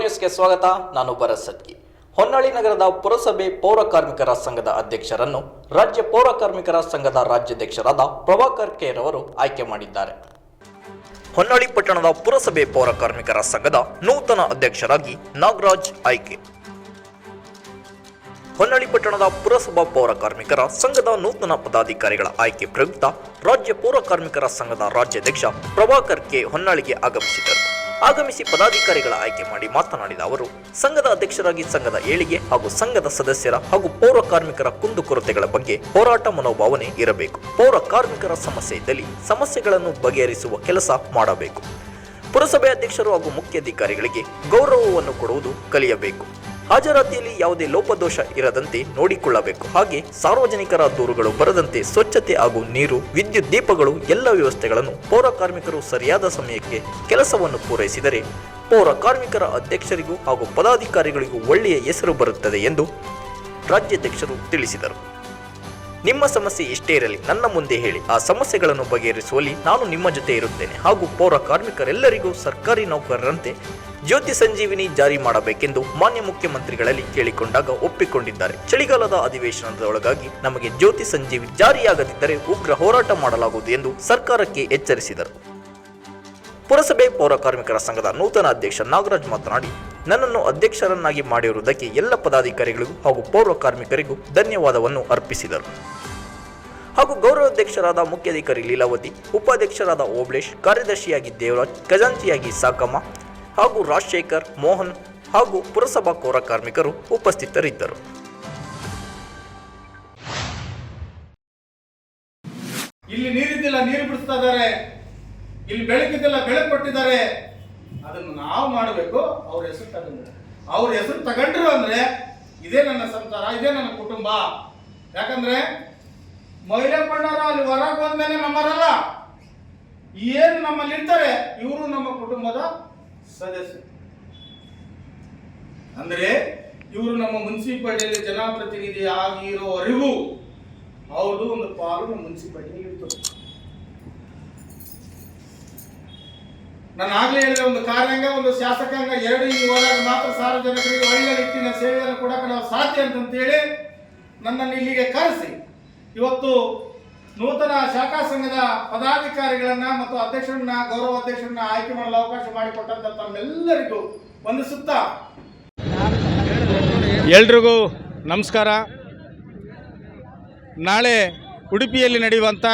ನ್ಯೂಸ್ಗೆ ಸ್ವಾಗತ. ನಾನು ಭರತ್ ಸತ್ಕಿ ಹೊನ್ನಾಳಿ ನಗರದ ಪುರಸಭೆ ಪೌರ ಕಾರ್ಮಿಕರ ಸಂಘದ ಅಧ್ಯಕ್ಷರನ್ನು ರಾಜ್ಯ ಪೌರ ಕಾರ್ಮಿಕರ ಸಂಘದ ರಾಜ್ಯಾಧ್ಯಕ್ಷರಾದ ಪ್ರಭಾಕರ್ ಕೇರ್ ಅವರು ಆಯ್ಕೆ ಮಾಡಿದ್ದಾರೆ. ಹೊನ್ನಾಳಿ ಪಟ್ಟಣದ ಪುರಸಭೆ ಪೌರ ಕಾರ್ಮಿಕರ ಸಂಘದ ನೂತನ ಅಧ್ಯಕ್ಷರಾಗಿ ನಾಗರಾಜ್ ಆಯ್ಕೆ. ಹೊನ್ನಾಳಿ ಪಟ್ಟಣದ ಪುರಸಭಾ ಪೌರ ಕಾರ್ಮಿಕರ ಸಂಘದ ನೂತನ ಪದಾಧಿಕಾರಿಗಳ ಆಯ್ಕೆ ಪ್ರಯುಕ್ತ ರಾಜ್ಯ ಪೌರ ಕಾರ್ಮಿಕರ ಸಂಘದ ರಾಜ್ಯಾಧ್ಯಕ್ಷ ಪ್ರಭಾಕರ್ ಕೆ ಹೊನ್ನಾಳಿಗೆ ಆಗಮಿಸಿದರು ಆಗಮಿಸಿ ಪದಾಧಿಕಾರಿಗಳ ಆಯ್ಕೆ ಮಾಡಿ ಮಾತನಾಡಿದ ಅವರು, ಸಂಘದ ಅಧ್ಯಕ್ಷರಾಗಿ ಸಂಘದ ಏಳಿಗೆ ಹಾಗೂ ಸಂಘದ ಸದಸ್ಯರ ಹಾಗೂ ಪೌರ ಕಾರ್ಮಿಕರ ಕುಂದುಕೊರತೆಗಳ ಬಗ್ಗೆ ಹೋರಾಟ ಮನೋಭಾವನೆ ಇರಬೇಕು. ಪೌರ ಕಾರ್ಮಿಕರ ಸಮಸ್ಯೆ ಇದ್ದಲ್ಲಿ ಸಮಸ್ಯೆಗಳನ್ನು ಬಗೆಹರಿಸುವ ಕೆಲಸ ಮಾಡಬೇಕು. ಪುರಸಭೆ ಅಧ್ಯಕ್ಷರು ಹಾಗೂ ಮುಖ್ಯಾಧಿಕಾರಿಗಳಿಗೆ ಗೌರವವನ್ನು ಕೊಡುವುದು ಕಲಿಯಬೇಕು. ಹಾಜರಾತಿಯಲ್ಲಿ ಯಾವುದೇ ಲೋಪದೋಷ ಇರದಂತೆ ನೋಡಿಕೊಳ್ಳಬೇಕು. ಹಾಗೆ ಸಾರ್ವಜನಿಕರ ದೂರುಗಳು ಬರದಂತೆ ಸ್ವಚ್ಛತೆ ಹಾಗೂ ನೀರು, ವಿದ್ಯುತ್ ದೀಪಗಳು, ಎಲ್ಲ ವ್ಯವಸ್ಥೆಗಳನ್ನು ಪೌರ ಕಾರ್ಮಿಕರು ಸರಿಯಾದ ಸಮಯಕ್ಕೆ ಕೆಲಸವನ್ನು ಪೂರೈಸಿದರೆ ಪೌರ ಕಾರ್ಮಿಕರ ಅಧ್ಯಕ್ಷರಿಗೂ ಹಾಗೂ ಪದಾಧಿಕಾರಿಗಳಿಗೂ ಒಳ್ಳೆಯ ಹೆಸರು ಬರುತ್ತದೆ ಎಂದು ರಾಜ್ಯಾಧ್ಯಕ್ಷರು ತಿಳಿಸಿದರು. ನಿಮ್ಮ ಸಮಸ್ಯೆ ಎಷ್ಟೇ ಇರಲಿ, ನನ್ನ ಮುಂದೆ ಹೇಳಿ. ಆ ಸಮಸ್ಯೆಗಳನ್ನು ಬಗೆಹರಿಸುವಲ್ಲಿ ನಾನು ನಿಮ್ಮ ಜೊತೆ ಇರುತ್ತೇನೆ. ಹಾಗೂ ಪೌರ ಕಾರ್ಮಿಕರೆಲ್ಲರಿಗೂ ಸರ್ಕಾರಿ ನೌಕರರಂತೆ ಜ್ಯೋತಿ ಸಂಜೀವಿನಿ ಜಾರಿ ಮಾಡಬೇಕೆಂದು ಮಾನ್ಯ ಮುಖ್ಯಮಂತ್ರಿಗಳಲ್ಲಿ ಕೇಳಿಕೊಂಡಾಗ ಒಪ್ಪಿಕೊಂಡಿದ್ದಾರೆ. ಚಳಿಗಾಲದ ಅಧಿವೇಶನದೊಳಗಾಗಿ ನಮಗೆ ಜ್ಯೋತಿ ಸಂಜೀವಿನಿ ಜಾರಿಯಾಗದಿದ್ದರೆ ಉಗ್ರ ಹೋರಾಟ ಮಾಡಲಾಗುವುದು ಎಂದು ಸರ್ಕಾರಕ್ಕೆ ಎಚ್ಚರಿಸಿದರು. ಪುರಸಭೆ ಪೌರ ಕಾರ್ಮಿಕರ ಸಂಘದ ನೂತನ ಅಧ್ಯಕ್ಷ ನಾಗರಾಜ್ ಮಾತನಾಡಿ, ನನ್ನನ್ನು ಅಧ್ಯಕ್ಷರನ್ನಾಗಿ ಮಾಡಿರುವುದಕ್ಕೆ ಎಲ್ಲ ಪದಾಧಿಕಾರಿಗಳಿಗೂ ಹಾಗೂ ಪೌರ ಕಾರ್ಮಿಕರಿಗೂ ಧನ್ಯವಾದವನ್ನು ಅರ್ಪಿಸಿದರು. ಹಾಗೂ ಗೌರವಾಧ್ಯಕ್ಷರಾದ ಮುಖ್ಯಾಧಿಕಾರಿ ಲೀಲಾವತಿ, ಉಪಾಧ್ಯಕ್ಷರಾದ ಓಬ್ಳೇಶ್, ಕಾರ್ಯದರ್ಶಿಯಾಗಿ ದೇವರಾಜ್, ಖಜಾಂಚಿಯಾಗಿ ಸಾಕಮ್ಮ ಹಾಗೂ ರಾಜಶೇಖರ್, ಮೋಹನ್ ಹಾಗೂ ಪುರಸಭಾ ಪೌರ ಕಾರ್ಮಿಕರು ಉಪಸ್ಥಿತರಿದ್ದರು. ಇಲ್ಲಿ ನೀರಿದ್ದಿಲ್ಲ, ನೀರು ಬಿಡಿಸ್ತಾ ಇದ್ದಾರೆ. ಇಲ್ಲಿ ಬೆಳಕಿದ್ದೆಲ್ಲ ಬೆಳಕು ಕೊಟ್ಟಿದ್ದಾರೆ. ಅದನ್ನು ನಾವು ಮಾಡಬೇಕು. ಅವ್ರ ಹೆಸರು ತಗೊಂಡ್ರು. ಅವ್ರ ಹೆಸರು ತಗೊಂಡ್ರು ಅಂದ್ರೆ ಇದೇ ನನ್ನ ಸಂಸಾರ, ಇದೇ ನನ್ನ ಕುಟುಂಬ. ಯಾಕಂದ್ರೆ ಮೈಲಪ್ಪಣ್ಣರ ಅಲ್ಲಿ ಹೊರಗೆ ಬಂದ್ಮೇಲೆ ನಮ್ಮರಲ್ಲ ಏನು ನಮ್ಮಲ್ಲಿ ಇರ್ತಾರೆ, ಇವರು ನಮ್ಮ ಕುಟುಂಬದ ಸದಸ್ಯರು. ಅಂದ್ರೆ ಇವರು ನಮ್ಮ ಮುನ್ಸಿಪಾಲ್ಟಿಯಲ್ಲಿ ಜನಪ್ರತಿನಿಧಿ ಆಗಿರೋವರೆಗೂ ಅವ್ರದ್ದು ಒಂದು ಪಾಲು ನಮ್ಮ ಮುನ್ಸಿಪಾಲಿಟಿ ಇರ್ತದೆ. ನಾನು ಆಗ್ಲೇ ಹೇಳಿದ, ಒಂದು ಕಾರ್ಯಾಂಗ, ಒಂದು ಶಾಸಕಾಂಗ, ಎರಡು ಈ ಹೋದಾಗ ಮಾತ್ರ ಸಾರ್ವಜನಿಕರಿಗೆ ಒಳ್ಳೆಯ ರೀತಿಯ ಸೇವೆಯನ್ನು ಕೊಡಕ್ಕೆ ನಾವು ಸಾಧ್ಯ ಅಂತಂತೇಳಿ ನನ್ನನ್ನು ಇಲ್ಲಿಗೆ ಕರೆಸಿ. ಇವತ್ತು ನೂತನ ಶಾಖಾ ಸಂಘದ ಪದಾಧಿಕಾರಿಗಳನ್ನ ಮತ್ತು ಅಧ್ಯಕ್ಷರನ್ನ, ಗೌರವ ಅಧ್ಯಕ್ಷರನ್ನ ಆಯ್ಕೆ ಮಾಡಲು ಅವಕಾಶ ಮಾಡಿಕೊಟ್ಟಂತ ತಮ್ಮೆಲ್ಲರಿಗೂ ವಂದಿಸುತ್ತಾ. ಎಲ್ರಿಗೂ ನಮಸ್ಕಾರ. ನಾಳೆ ಉಡುಪಿಯಲ್ಲಿ ನಡೆಯುವಂಥ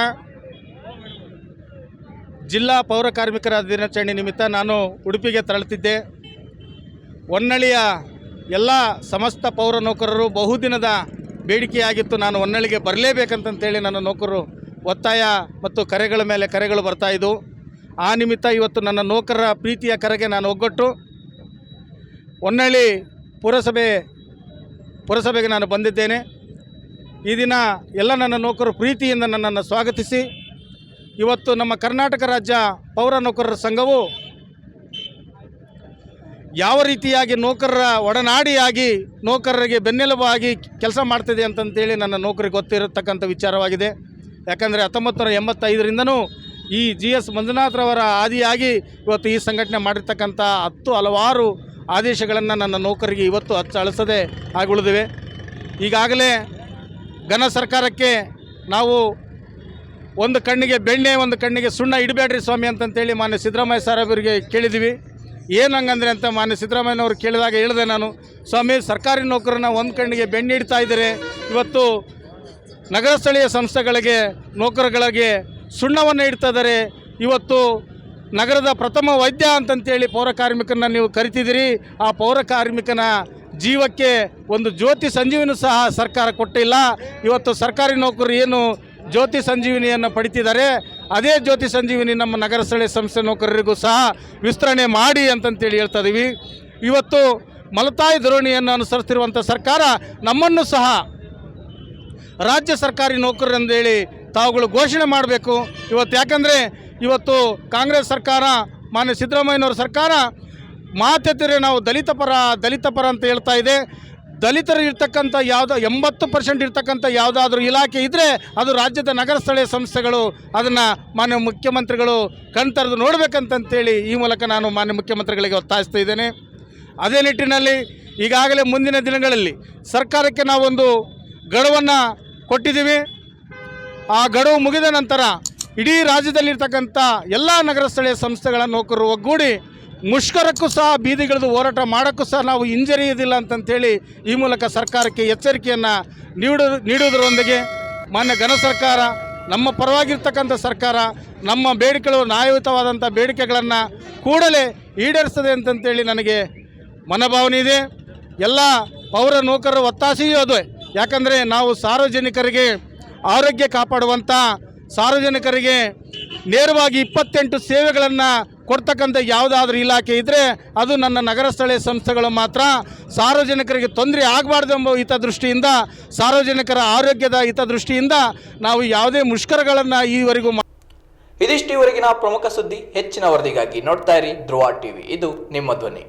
ಜಿಲ್ಲಾ ಪೌರ ಕಾರ್ಮಿಕರ ದಿನಾಚರಣೆ ನಿಮಿತ್ತ ನಾನು ಉಡುಪಿಗೆ ತೆರಳುತ್ತಿದ್ದೆ. ಹೊನ್ನಳಿಯ ಎಲ್ಲ ಸಮಸ್ತ ಪೌರ ನೌಕರರು ಬಹುದಿನದ ಬೇಡಿಕೆಯಾಗಿತ್ತು. ನಾನು ಹೊನ್ನಳಿಗೆ ಬರಲೇಬೇಕಂತಂತೇಳಿ ನನ್ನ ನೌಕರರು ಒತ್ತಾಯ ಮತ್ತು ಕರೆಗಳ ಮೇಲೆ ಕರೆಗಳು ಬರ್ತಾ ಇದ್ದವು ಆ ನಿಮಿತ್ತ ಇವತ್ತು ನನ್ನ ನೌಕರರ ಪ್ರೀತಿಯ ಕರೆಗೆ ನಾನು ಒಗ್ಗಟ್ಟು ಹೊನ್ನಳ್ಳಿ ಪುರಸಭೆ, ಪುರಸಭೆಗೆ ನಾನು ಬಂದಿದ್ದೇನೆ. ಈ ದಿನ ಎಲ್ಲ ನನ್ನ ನೌಕರರು ಪ್ರೀತಿಯಿಂದ ನನ್ನನ್ನು ಸ್ವಾಗತಿಸಿ ಇವತ್ತು ನಮ್ಮ ಕರ್ನಾಟಕ ರಾಜ್ಯ ಪೌರ ನೌಕರರ ಸಂಘವು ಯಾವ ರೀತಿಯಾಗಿ ನೌಕರರ ಒಡನಾಡಿಯಾಗಿ ನೌಕರರಿಗೆ ಬೆನ್ನೆಲುಬಾಗಿ ಕೆಲಸ ಮಾಡ್ತಿದೆ ಅಂತಂತೇಳಿ ನನ್ನ ನೌಕರಿಗೆ ಗೊತ್ತಿರತಕ್ಕಂಥ ವಿಚಾರವಾಗಿದೆ. ಯಾಕಂದರೆ ಹತ್ತೊಂಬತ್ತು ನೂರ ಎಂಬತ್ತೈದರಿಂದನೂ ಈ ಜಿ ಎಸ್ ಮಂಜುನಾಥ್ರವರ ಆದಿಯಾಗಿ ಇವತ್ತು ಈ ಸಂಘಟನೆ ಮಾಡಿರ್ತಕ್ಕಂಥ ಹತ್ತು ಹಲವಾರು ಆದೇಶಗಳನ್ನು ನನ್ನ ನೌಕರಿಗೆ ಇವತ್ತು ಹಚ್ಚ ಅಳಿಸದೆ ಆಗುಳಿದಿವೆ. ಈಗಾಗಲೇ ಘನ ಸರ್ಕಾರಕ್ಕೆ ನಾವು ಒಂದು ಕಣ್ಣಿಗೆ ಬೆಣ್ಣೆ, ಒಂದು ಕಣ್ಣಿಗೆ ಸುಣ್ಣ ಇಡಬೇಡ್ರಿ ಸ್ವಾಮಿ ಅಂತಂತೇಳಿ ಮಾನ್ಯ ಸಿದ್ದರಾಮಯ್ಯ ಸರ್ ಅವರಿಗೆ ಕೇಳಿದ್ವಿ. ಏನು ಹಂಗಂದ್ರೆ ಅಂತ ಮಾನ್ಯ ಸಿದ್ದರಾಮಯ್ಯನವರು ಕೇಳಿದಾಗ ಹೇಳಿದೆ ನಾನು, ಸ್ವಾಮಿ, ಸರ್ಕಾರಿ ನೌಕರನ್ನ ಒಂದು ಕಣ್ಣಿಗೆ ಬೆಣ್ಣೆ ಇಡ್ತಾ ಇದ್ದಾರೆ. ಇವತ್ತು ನಗರ ಸ್ಥಳೀಯ ಸಂಸ್ಥೆಗಳಿಗೆ ನೌಕರಗಳಿಗೆ ಸುಣ್ಣವನ್ನು ಇಡ್ತಾ ಇದ್ದಾರೆ. ಇವತ್ತು ನಗರದ ಪ್ರಥಮ ವೈದ್ಯ ಅಂತಂತೇಳಿ ಪೌರ ಕಾರ್ಮಿಕರನ್ನ ನೀವು ಕರಿತಿದ್ದೀರಿ. ಆ ಪೌರ ಕಾರ್ಮಿಕನ ಜೀವಕ್ಕೆ ಒಂದು ಜ್ಯೋತಿ ಸಂಜೀವಿನೂ ಸಹ ಸರ್ಕಾರ ಕೊಟ್ಟಿಲ್ಲ. ಇವತ್ತು ಸರ್ಕಾರಿ ನೌಕರರು ಏನು ಜ್ಯೋತಿ ಸಂಜೀವಿನಿಯನ್ನು ಪಡಿತಿದ್ದಾರೆ. ಅದೇ ಜ್ಯೋತಿ ಸಂಜೀವಿನಿ ನಮ್ಮ ನಗರ ಸ್ಥಳೀಯ ಸಂಸ್ಥೆ ನೌಕರರಿಗೂ ಸಹ ವಿಸ್ತರಣೆ ಮಾಡಿ ಅಂತಂತೇಳಿ ಹೇಳ್ತಾ ಇದ್ದೀವಿ ಇವತ್ತು ಮಲತಾಯಿ ಧೋರಣಿಯನ್ನು ಅನುಸರಿಸ್ತಿರುವಂಥ ಸರ್ಕಾರ ನಮ್ಮನ್ನು ಸಹ ರಾಜ್ಯ ಸರ್ಕಾರಿ ನೌಕರರೆಂದೇಳಿ ತಾವುಗಳು ಘೋಷಣೆ ಮಾಡಬೇಕು. ಇವತ್ತು ಯಾಕಂದರೆ ಇವತ್ತು ಕಾಂಗ್ರೆಸ್ ಸರ್ಕಾರ, ಮಾನ್ಯ ಸಿದ್ದರಾಮಯ್ಯನವ್ರ ಸರ್ಕಾರ ಮಾತೆತ್ತಿರೆ ನಾವು ದಲಿತ ಪರ ದಲಿತ ಪರ ಅಂತ ಹೇಳ್ತಾ ಇದೆ. ದಲಿತರು ಇರ್ತಕ್ಕಂಥ ಯಾವುದೋ, ಎಂಬತ್ತು ಪರ್ಸೆಂಟ್ ಇರ್ತಕ್ಕಂಥ ಯಾವುದಾದ್ರೂ ಇಲಾಖೆ ಇದ್ದರೆ ಅದು ರಾಜ್ಯದ ನಗರ ಸ್ಥಳೀಯ ಸಂಸ್ಥೆಗಳು, ಅದನ್ನು ಮಾನ್ಯ ಮುಖ್ಯಮಂತ್ರಿಗಳು ಕಣ್ತರೆದು ನೋಡಬೇಕಂತಂತೇಳಿ ಈ ಮೂಲಕ ನಾನು ಮಾನ್ಯ ಮುಖ್ಯಮಂತ್ರಿಗಳಿಗೆ ಒತ್ತಾಯಿಸ್ತಾ ಇದ್ದೇನೆ. ಅದೇ ನಿಟ್ಟಿನಲ್ಲಿ ಈಗಾಗಲೇ ಮುಂದಿನ ದಿನಗಳಲ್ಲಿ ಸರ್ಕಾರಕ್ಕೆ ನಾವೊಂದು ಗಡುವನ್ನು ಕೊಟ್ಟಿದ್ದೀವಿ. ಆ ಗಡುವು ಮುಗಿದ ನಂತರ ಇಡೀ ರಾಜ್ಯದಲ್ಲಿರ್ತಕ್ಕಂಥ ಎಲ್ಲ ನಗರ ಸ್ಥಳೀಯ ಸಂಸ್ಥೆಗಳ ನೌಕರರು ಒಗ್ಗೂಡಿ ಮುಷ್ಕರಕ್ಕೂ ಸಹ ಬೀದಿಗಿಳಿದು ಹೋರಾಟ ಮಾಡೋಕ್ಕೂ ಸಹ ನಾವು ಹಿಂಜರಿಯೋದಿಲ್ಲ ಅಂತಂಥೇಳಿ ಈ ಮೂಲಕ ಸರ್ಕಾರಕ್ಕೆ ಎಚ್ಚರಿಕೆಯನ್ನು ನೀಡು, ನೀಡುವುದರೊಂದಿಗೆ ಮಾನ್ಯ ಘನ ಸರ್ಕಾರ, ನಮ್ಮ ಪರವಾಗಿರ್ತಕ್ಕಂಥ ಸರ್ಕಾರ, ನಮ್ಮ ಬೇಡಿಕೆಗಳು ನ್ಯಾಯಯುತವಾದಂಥ ಬೇಡಿಕೆಗಳನ್ನು ಕೂಡಲೇ ಈಡೇರಿಸ್ತದೆ ಅಂತಂತೇಳಿ ನನಗೆ ಮನೋಭಾವನೆ ಇದೆ. ಎಲ್ಲ ಪೌರ ನೌಕರರ ಒತ್ತಾಸೆಯೂ ಅದು. ಯಾಕಂದರೆ ನಾವು ಸಾರ್ವಜನಿಕರಿಗೆ ಆರೋಗ್ಯ ಕಾಪಾಡುವಂಥ, ಸಾರ್ವಜನಿಕರಿಗೆ ನೇರವಾಗಿ ಇಪ್ಪತ್ತೆಂಟು ಸೇವೆಗಳನ್ನು ಕೊಡ್ತಕ್ಕಂಥ ಯಾವುದಾದ್ರೂ ಇಲಾಖೆ ಇದ್ದರೆ ಅದು ನನ್ನ ನಗರ ಸ್ಥಳೀಯ ಸಂಸ್ಥೆಗಳು ಮಾತ್ರ ಸಾರ್ವಜನಿಕರಿಗೆ ತೊಂದರೆ ಆಗಬಾರ್ದು ಎಂಬ ಹಿತದೃಷ್ಟಿಯಿಂದ, ಸಾರ್ವಜನಿಕರ ಆರೋಗ್ಯದ ಹಿತದೃಷ್ಟಿಯಿಂದ ನಾವು ಯಾವುದೇ ಮುಷ್ಕರಗಳನ್ನು ಈವರೆಗೂ ಇದಿಷ್ಟು ಇವರೆಗಿನ ಪ್ರಮುಖ ಸುದ್ದಿ ಹೆಚ್ಚಿನ ವರದಿಗಾಗಿ ನೋಡ್ತಾ ಇರಿ ಧ್ರುವ ಟಿವಿ. ಇದು ನಿಮ್ಮ ಧ್ವನಿ.